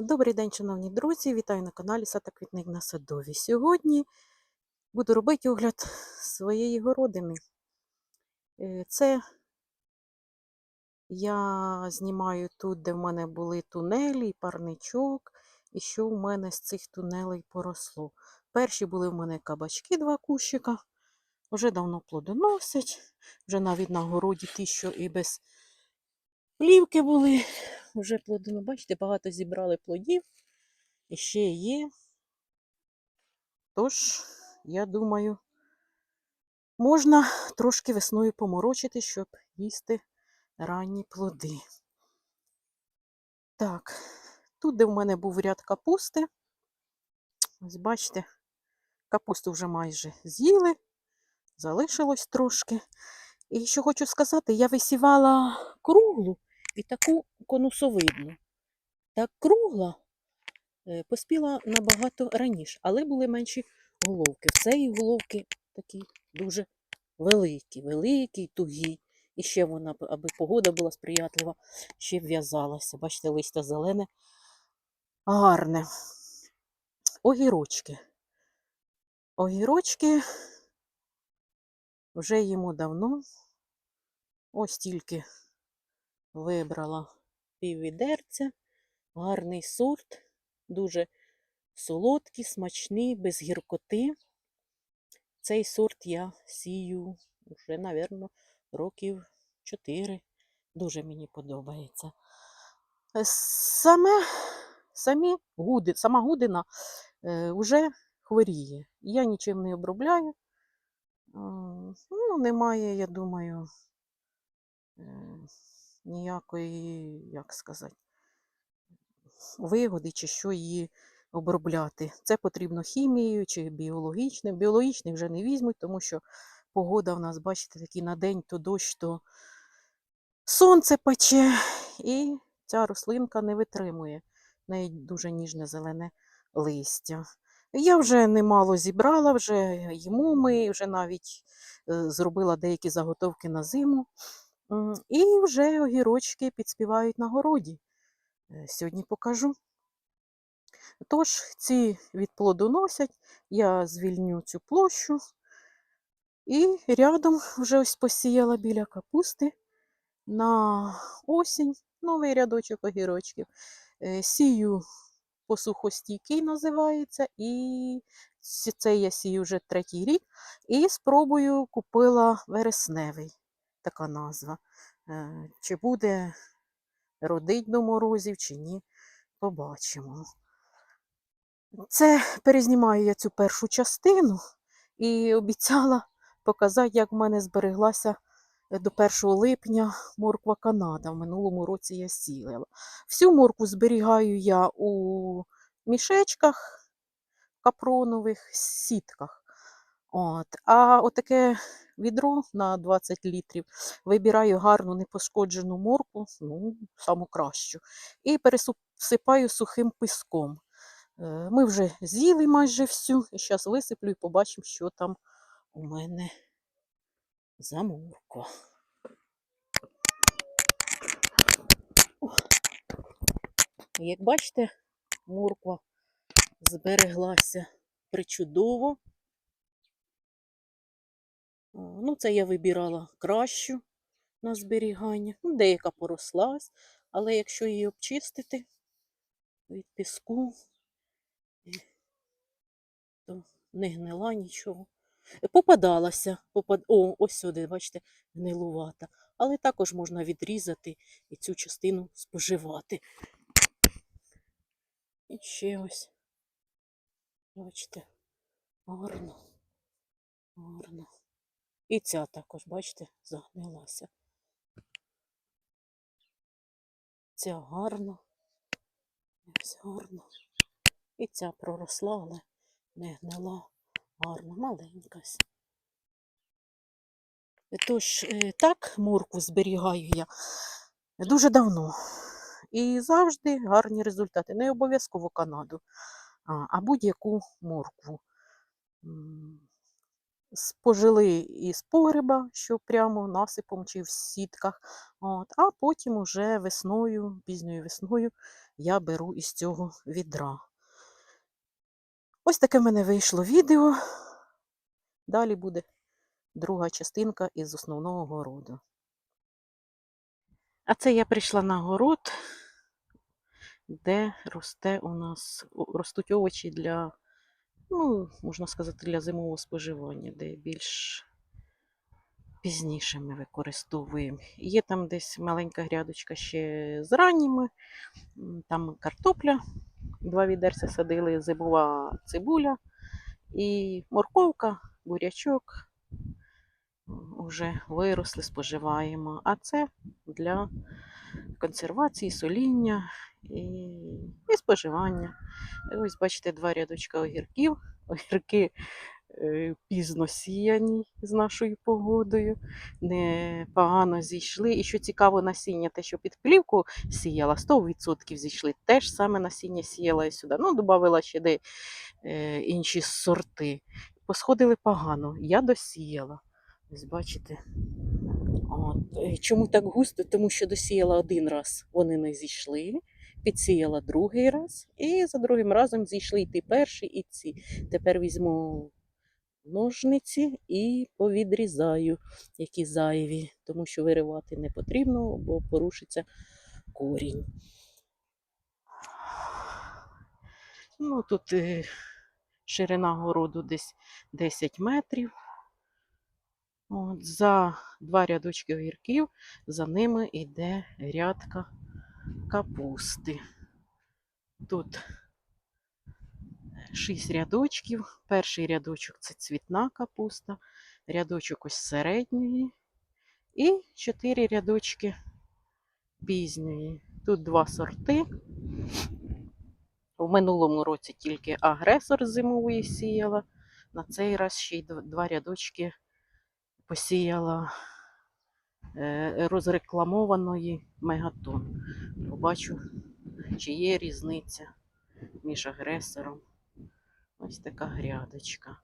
Добрий день, шановні друзі! Вітаю на каналі Сад та Квітник на Садові. Сьогодні буду робити огляд своєї городини. Е, Це я знімаю тут, де в мене були тунелі, парничок, і що в мене з цих тунелей поросло. Перші були в мене кабачки, два кущика, вже давно плодоносять, вже навіть на городі ті, що і без плівки були, вже плодоно. Бачите, багато зібрали плодів. І ще є. Тож, я думаю, можна трошки весною поморочити, щоб їсти ранні плоди. Так, тут, де в мене був ряд капусти, ось бачите, капусту вже майже з'їли, залишилось трошки. І що хочу сказати, я висівала круглу і таку конусовидну. Так кругла е, поспіла набагато раніше, але були менші головки. В цієї головки такі дуже великі, великі, тугі. І ще вона, аби погода була сприятлива, ще в'язалася. Бачите, листя зелене, гарне. Огірочки. Огірочки вже їмо давно. Ось тільки вибрала піввідерця. Гарний сорт, дуже солодкий, смачний, без гіркоти. Цей сорт я сію вже, напевно, років 4. Дуже мені подобається. Е, Саме, самі гуди, сама гудина е, вже хворіє. Я нічим не обробляю. Ну, немає, я думаю, е, ніякої, як сказати, вигоди, чи що її обробляти. Це потрібно хімією чи біологічним. Біологічний вже не візьмуть, тому що погода в нас, бачите, такі на день то дощ, то сонце пече, і ця рослинка не витримує. В неї дуже ніжне зелене листя. Я вже немало зібрала, вже їмо ми, вже навіть е, зробила деякі заготовки на зиму. І вже огірочки підспівають на городі. Е, Сьогодні покажу. Тож, ці відплодоносять, я звільню цю площу і рядом вже ось посіяла біля капусти на осінь новий рядочок огірочків. Е, Сію посухостійкий називається, і цей я сію вже третій рік. І спробую купила вересневий, така назва. Е, Чи буде родить до морозів, чи ні, побачимо. Це перезнімаю я цю першу частину і обіцяла показати, як в мене збереглася до 1 липня морква Канада. В минулому році я сіяла. Всю моркву зберігаю я у мішечках капронових сітках. От. А отаке відро на 20 літрів вибираю гарну непошкоджену моркву, ну, саму кращу, і пересипаю сухим піском. Е, Ми вже з'їли майже всю, і зараз висиплю і побачимо, що там у мене за морква. О. Як бачите, морква збереглася причудово. Ну, це я вибирала кращу на зберігання. Ну, деяка порослась, але якщо її обчистити від піску, то не гнила нічого. Е, Попадалася, попад... О, ось сюди, бачите, гнилувата. Але також можна відрізати і цю частину споживати. І ще ось, бачите, гарно, гарно. І ця також, бачите, загнилася. Ця гарна, ось гарна. І ця проросла, але не гнила. Гарна, маленька. Тож, е, так, моркву зберігаю я дуже давно. І завжди гарні результати. Не обов'язково Канаду, а, а будь-яку моркву. Спожили із погреба, що прямо насипом чи в сітках. От, а потім уже весною, пізньою весною я беру із цього відра. Ось таке в мене вийшло відео. Далі буде друга частинка із основного городу. А це я прийшла на город, де росте у нас ростуть овочі для, ну, можна сказати, для зимового споживання, де більш пізніше ми використовуємо. Є там десь маленька грядочка ще з ранніми, там картопля, два відерця садили, зимова цибуля і морковка, бурячок. Вже виросли, споживаємо. А це для консервації, соління і, і споживання. Ось бачите, два рядочка огірків. Огірки е, пізно сіяні з нашою погодою, непогано зійшли. І що цікаво, насіння, те, що під плівку сіяла, 100% зійшли. Те ж саме насіння сіяла і сюди. Ну, додавала ще де е, інші сорти. Посходили погано. Я досіяла. Ось бачите. Е, Чому так густо? Тому що досіяла один раз, вони не зійшли, підсіяла другий раз, і за другим разом зійшли і ті перші, і ці. Тепер візьму ножниці і повідрізаю, які зайві, тому що виривати не потрібно, бо порушиться корінь. Ну, тут е, ширина городу десь 10 метрів. От, за два рядочки огірків, за ними йде рядка капусти. Тут шість рядочків. Перший рядочок це цвітна капуста, рядочок ось середньої і чотири рядочки пізньої. Тут два сорти. У минулому році тільки агресор зимової сіяла. На цей раз ще й два рядочки посіяла е, розрекламованої мегатон. Побачу, чи є різниця між агресором. Ось така грядочка.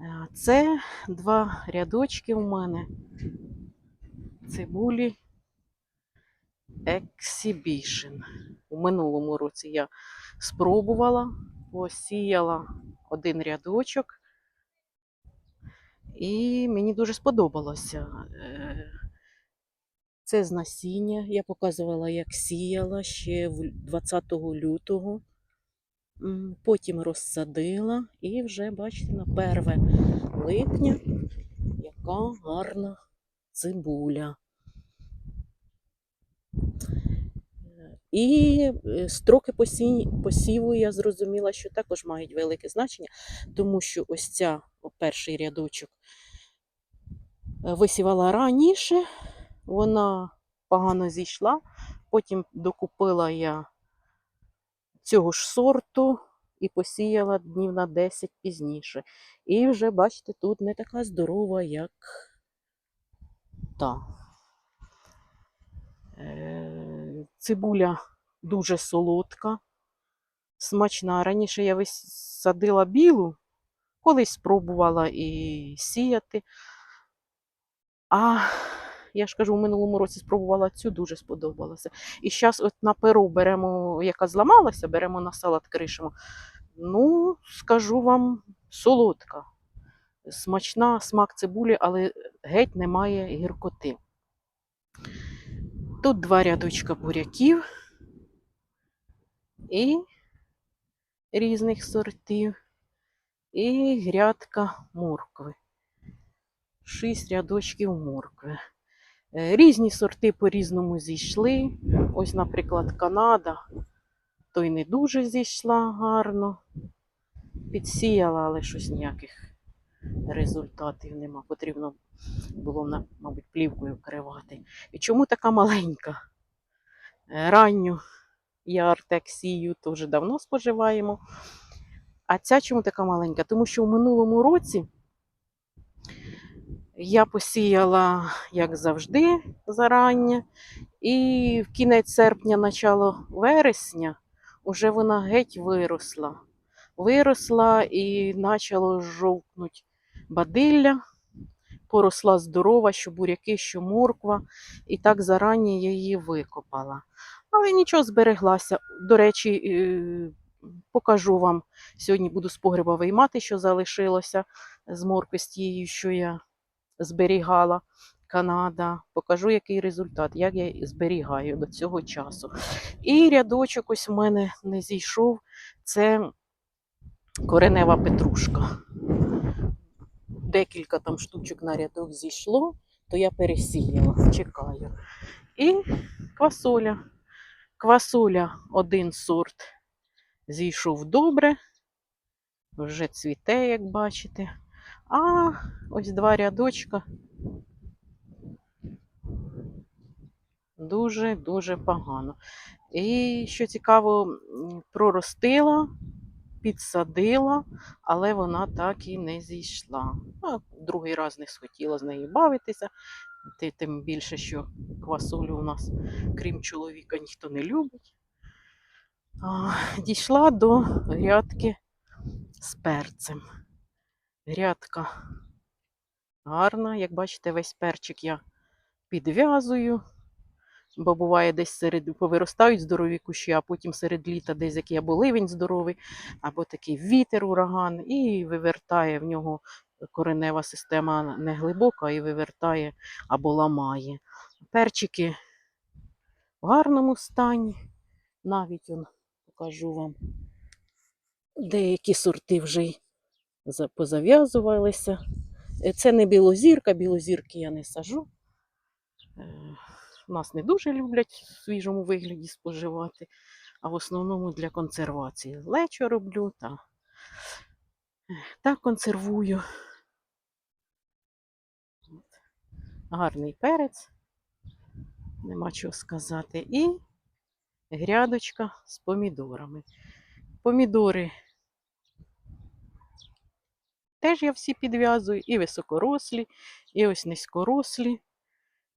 Е, Це два рядочки у мене цибулі Exhibition. У минулому році я спробувала, посіяла один рядочок, і мені дуже сподобалося. Е, Це з насіння. Я показувала, як сіяла ще 20 лютого. Потім розсадила і вже, бачите, на 1 липня яка гарна цибуля. І е, строки посіву я зрозуміла, що також мають велике значення, тому що ось ця перший рядочок е, висівала раніше, вона погано зійшла, потім докупила я цього ж сорту і посіяла днів на 10 пізніше. І вже, бачите, тут не така здорова, як та. Цибуля дуже солодка, смачна. Раніше я садила білу, колись спробувала і сіяти. А я ж кажу, у минулому році спробувала цю, дуже сподобалося. І зараз от на перу беремо, яка зламалася, беремо на салат кришимо. Ну, скажу вам, солодка. Смачна смак цибулі, але геть немає гіркоти. Тут два рядочка буряків і різних сортів, і грядка моркви. Шість рядочків моркви. Е, Різні сорти по-різному зійшли. Ось, наприклад, Канада, той не дуже зійшла гарно. Підсіяла, але щось ніяких результатів нема. Потрібно було, мабуть, плівкою вкривати. І чому така маленька? Е, Ранню я Артек сію, то вже давно споживаємо. А ця чому така маленька? Тому що в минулому році я посіяла, як завжди, зарання, і в кінець серпня, начало вересня, уже вона геть виросла. Виросла і почало жовкнути бадилля, поросла здорова, що буряки, що морква, і так зарані я її викопала. Але нічого збереглася. До речі, е, покажу вам. Сьогодні буду з погреба виймати, що залишилося з моркви з тією, що я зберігала. Канада. Покажу, який результат, як я її зберігаю до цього часу. І рядочок ось у мене не зійшов. Це коренева петрушка. Декілька там штучок на рядок зійшло, то я пересіяла, чекаю. І квасоля. Квасоля один сорт зійшов добре, вже цвіте, як бачите. А ось два рядочка дуже-дуже погано. І що цікаво, проростила, підсадила, але вона так і не зійшла. А другий раз не схотіла з нею бавитися. Тим більше, що квасолю у нас, крім чоловіка, ніхто не любить. А, Дійшла до грядки з перцем. Грядка гарна. Як бачите, весь перчик я підв'язую, бо буває десь серед повиростають здорові кущі, а потім серед літа десь який або ливень здоровий, або такий вітер, ураган, і вивертає в нього коренева система не глибока і вивертає або ламає. Перчики в гарному стані. Навіть он, покажу вам, деякі сорти вже й позав'язувалися. Е, Це не білозірка, білозірки я не сажу. Нас не дуже люблять в свіжому вигляді споживати, а в основному для консервації. Лечо роблю та так консервую. Гарний перець, нема чого сказати. І грядочка з помідорами. Помідори теж я всі підв'язую, і високорослі, і ось низькорослі.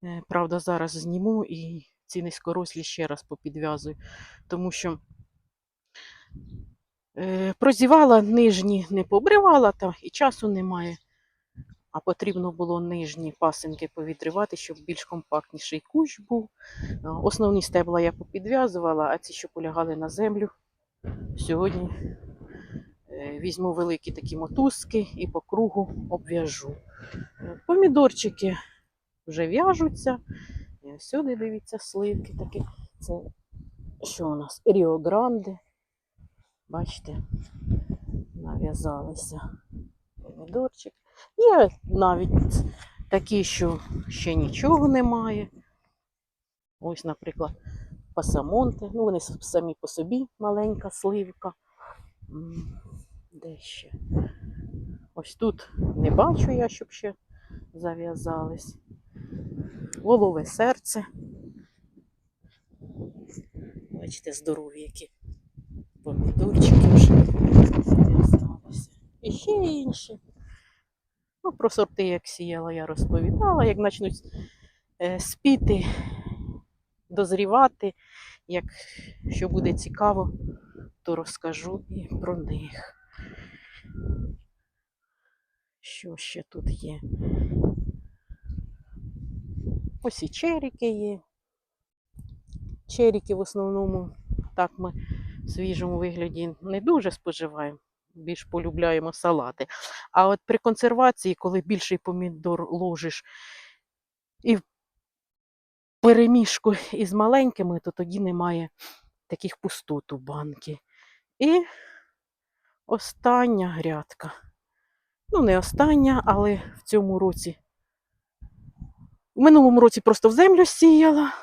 Е, Правда, зараз зніму і ці низькорослі ще раз попідв'язую, тому що е, прозівала нижні, не побривала, та і часу немає. А потрібно було нижні пасинки повідривати, щоб більш компактніший кущ був. Е, Основні стебла я попідв'язувала, а ці, що полягали на землю, сьогодні візьму великі такі мотузки і по кругу обв'яжу. Помідорчики вже в'яжуться. І ось сюди дивіться сливки такі. Це що у нас? Ріо Гранде. Бачите, нав'язалися помідорчик. Є навіть такі, що ще нічого немає. Ось, наприклад, пасамонти. Ну, вони самі по собі маленька сливка. Де ще? Ось тут не бачу я, щоб ще зав'язались. Волове серце. Бачите, здорові які помідорчики вже зав'язалися. І ще інші. Ну, про сорти, як сіяла, я розповідала. Як почнуть е, спіти, дозрівати, як що буде цікаво, то розкажу і про них. Що ще тут є? Ось і черіки є. Черіки в основному так ми в свіжому вигляді не дуже споживаємо, більш полюбляємо салати. А от при консервації, коли більший помідор ложиш і в перемішку із маленькими, то тоді немає таких пустот у банки. І остання грядка. Ну, не остання, але в цьому році. В минулому році просто в землю сіяла,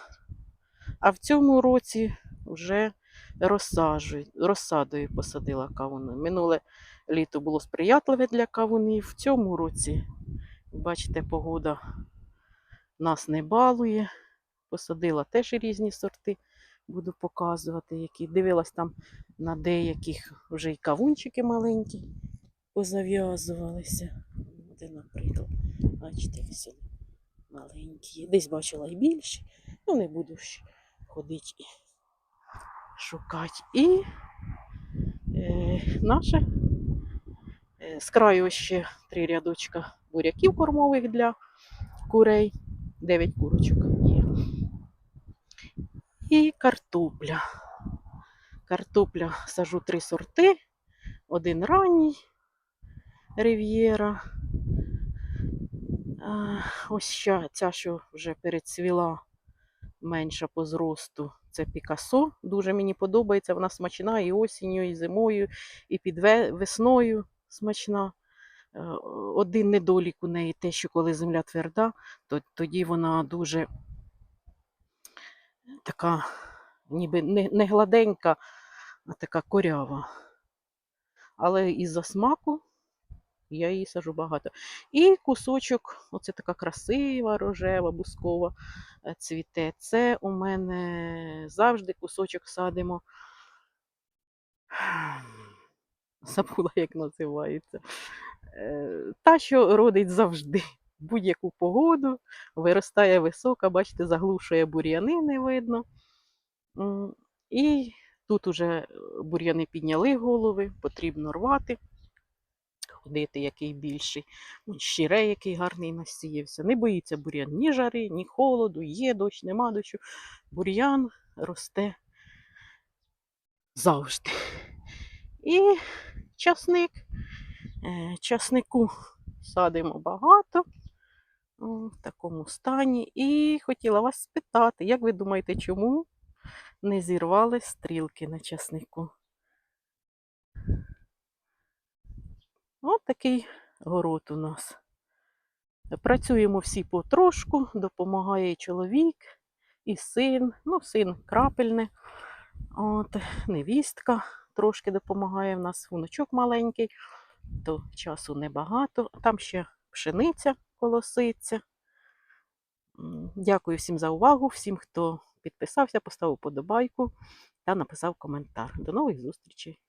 а в цьому році вже розсадою посадила кавуни. Минуле літо було сприятливе для кавунів. В цьому році, бачите, погода нас не балує. Посадила теж різні сорти, буду показувати, які дивилась там на деяких вже й кавунчики маленькі позав'язувалися. Де, наприклад, бачите, все маленькі. Десь бачила і більші, ну не буду ще ходити і шукати. І е, наше е, з краю ще три рядочка буряків кормових для курей. Дев'ять курочок є. І картопля. Картопля сажу три сорти. Один ранній рив'єра. А, Ось ще ця, що вже перецвіла менша по зросту. Це Пікасо. Дуже мені подобається. Вона смачна і осінню, і зимою, і під весною смачна. Е, Один недолік у неї те, що коли земля тверда, то тоді вона дуже така, ніби не гладенька, а така корява. Але із-за смаку я її сажу багато. І кусочок, оце така красива, рожева, бускова е, цвіте. Це у мене завжди кусочок садимо. Забула, як називається. Е, Та, що родить завжди будь-яку погоду, виростає висока, бачите, заглушує бур'яни, не видно. І тут уже е, бур'яни підняли голови, потрібно рвати, ходити який більший. Щире, який гарний насіявся. Не боїться бур'ян ні жари, ні холоду, є дощ, нема дощу. Бур'ян росте завжди. І часник. Е, Часнику садимо багато в такому стані. І хотіла вас спитати, як ви думаєте, чому не зірвали стрілки на часнику? Такий город у нас. Працюємо всі потрошку, допомагає і чоловік, і син. Ну, син крапельне. От, невістка трошки допомагає. В нас внучок маленький, то часу небагато. Там ще пшениця колоситься. Дякую всім за увагу, всім, хто підписався, поставив подобайку та написав коментар. До нових зустрічей!